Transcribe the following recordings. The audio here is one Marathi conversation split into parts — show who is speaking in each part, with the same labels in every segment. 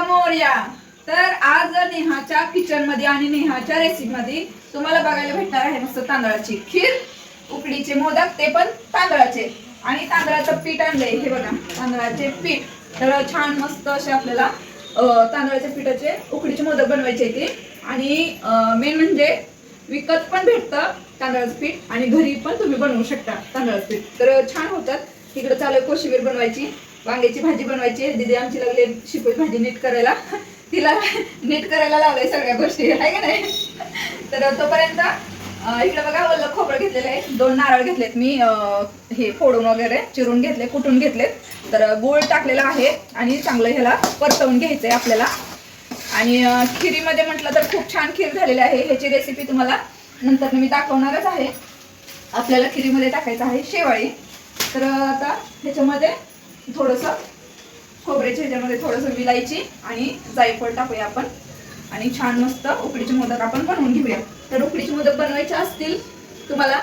Speaker 1: मोर्या. तर आज नेहाच्या किचनमध्ये आणि नेहाच्या रेसिपी मध्ये तुम्हाला बघायला भेटणार आहे मस्त तांदळाची खीर उकडीचे मोदक ते पण तांदळाचे. आणि तांदळाचं पीठ आणलंय. हे बघा तांदळाचे पीठ. तर छान मस्त असे आपल्याला तांदळाच्या पिठाचे उकडीचे मोदक बनवायचे ते. आणि मेन म्हणजे विकत पण भेटतं तांदळाचं पीठ आणि घरी पण तुम्ही बनवू शकता तांदळाचं पीठ. तर छान होतात. इकडे चालू कोशिंबीर बनवायची. वांग्याची भाजी बनवायची दिदी आमची लागली शिपी भाजी नीट करायला. तिला नीट करायला लावलंय सगळ्या गोष्टी आहे का नाही? तर तोपर्यंत इकडे बघा वल्ल खोबरं घेतलेलं आहे. दोन नारळ घेतलेत मी हे फोडून वगैरे चिरून घेतले कुटून घेतलेत. तर गुळ टाकलेला आहे आणि चांगलं ह्याला परतवून आहे आपल्याला. आणि खिरीमध्ये म्हटलं तर खूप छान खीर झालेली आहे. ह्याची रेसिपी तुम्हाला नंतर मी दाखवणारच आहे. आपल्याला खिरीमध्ये टाकायचं आहे शेवाळी. तर आता ह्याच्यामध्ये थोडंसं खोबऱ्याच्या ह्याच्यामध्ये थोडंसं विलायची आणि जायफळ टाकूया आपण. आणि छान मस्त उकडीचे मोदक आपण बनवून घेऊया. तर उकडीचे मोदक बनवायचे असतील तुम्हाला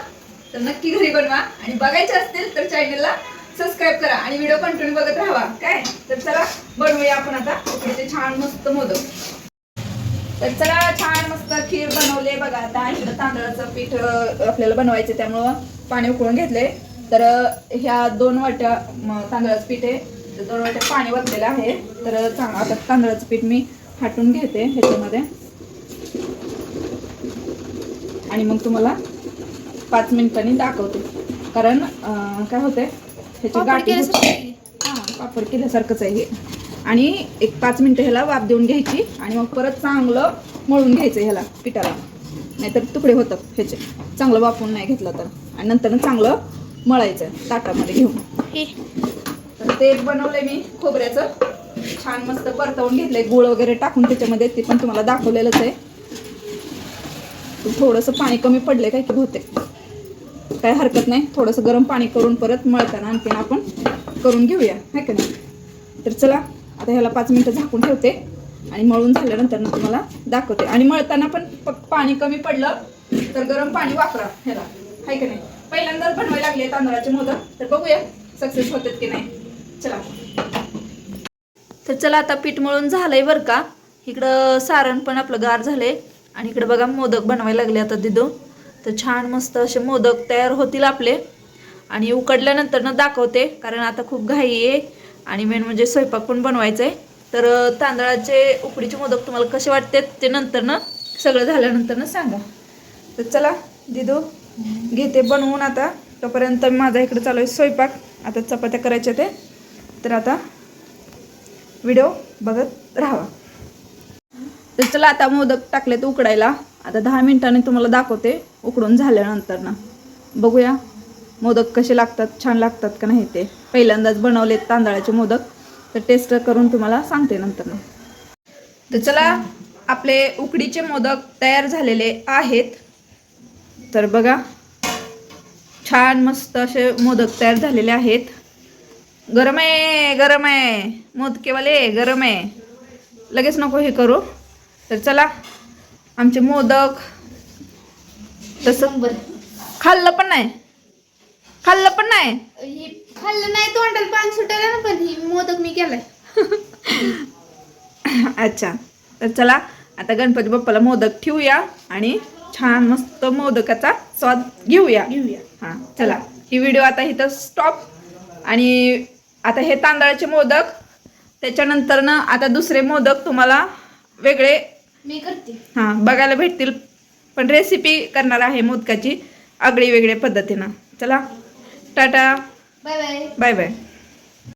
Speaker 1: तर नक्की घरी बनवा. आणि बघायचे असतील तर चॅनलला सबस्क्राईब करा आणि व्हिडिओ कंटिन्यू बघत राहा काय? तर चला बनवूया आपण आता उकडीचे छान मस्त मोदक. तर चला छान मस्त खीर बनवले बघा. आता इकडं तांदळाचं पीठ आपल्याला बनवायचं त्यामुळं पाणी उकळून घेतलंय. तर ह्या दोन वाट्या तांदळाचं पीठ आहे. तर दोन वाट्या पाणी वाटलेलं आहे. तर आता तांदळाचं पीठ मी हाटून घेते ह्याच्यामध्ये. आणि मग तुम्हाला पाच मिनिटांनी दाखवते. कारण काय होते ह्याची गाठी. हा पापड केल्यासारखंच आहे हे. आणि एक पाच मिनिटं ह्याला वाफ देऊन घ्यायची आणि मग परत चांगलं मळून घ्यायचं ह्याला पिठाला. नाहीतर तुकडे होतात ह्याचे. चांगलं वाफवून नाही घेतलं तर. आणि नंतर चांगलं मळायचं ताटामध्ये घेऊन.
Speaker 2: हे.
Speaker 1: तर ते बनवलंय मी खोबऱ्याचं. छान मस्त परतवून घेतलंय गुळ वगैरे टाकून त्याच्यामध्ये ते पण तुम्हाला दाखवलेलंच आहे. थोडंसं पाणी कमी पडलंय काय की बहुतेक. काय हरकत नाही थोडंसं गरम पाणी करून परत मळताना आणखीन आपण करून घेऊया है का नाही? तर चला आता ह्याला पाच मिनटं झाकून ठेवते आणि मळून झाल्यानंतर ना तुम्हाला दाखवते. आणि मळताना पण पाणी कमी पडलं तर गरम पाणी वापरा ह्याला. है का नाही? पहिल्यांदाच बनवायला लागले तांदळाचे मोदक. तर बघूया सक्सेस होतात की नाही. चला. तर चला आता पीठ मळून झालंय बरं का. इकडं सारण पण आपलं गार झालंय. आणि इकडं बघा मोदक बनवायला लागले आता दिदो. तर छान मस्त असे मोदक तयार होतील आपले. आणि उकडल्यानंतर ना दाखवते कारण आता खूप घाई आहे. आणि मेन म्हणजे स्वयंपाक पण बनवायचा आहे तर तांदळाचे उकडीचे मोदक तुम्हाला कसे वाटते ते नंतर ना सगळं झाल्यानंतर ना सांगा. तर चला दिदो. घेते बनवून आता. तोपर्यंत माझा इकडे चालू आहे स्वयंपाक. आता चपात्या करायच्या ते. तर आता व्हिडिओ बघत राहावा. तर चला आता मोदक टाकलेत उकडायला. आता दहा मिनिटांनी तुम्हाला दाखवते उकडून झाल्यानंतर ना. बघूया मोदक कसे लागतात छान लागतात का नाही ते. पहिल्यांदाच बनवलेत तांदळाचे मोदक. तर टेस्ट करून तुम्हाला सांगते नंतर ना तर चला आपले उकडीचे मोदक तयार झालेले आहेत. तर बघा छान मस्त असे मोदक तयार झालेले आहेत. गरम आहे गरम आहे. मोदकेवाले गरम आहे. लगेच नको हे करू. तर चला आमचे मोदक. तसं खाल्लं पण नाही. खाल्लं पण नाही.
Speaker 2: ही खाल्लं नाही तोंडाला पान सुटायला ना पण ही मोदक मी केलाय.
Speaker 1: अच्छा. तर चला आता गणपती बाप्पाला मोदक ठेवूया आणि छान मस्त मोदकाचा स्वाद घेऊया.
Speaker 2: घेऊया.
Speaker 1: हां चला. ही व्हिडिओ आता इथं स्टॉप आणि आता हे तांदळाचे मोदक. त्याच्यानंतर ना आता दुसरे मोदक तुम्हाला वेगळे
Speaker 2: मी करते.
Speaker 1: हां बघायला भेटतील. पण रेसिपी करणार आहे मोदकाची आगळी वेगळ्या पद्धतीनं. चला. Tata.
Speaker 2: Bye bye
Speaker 1: bye bye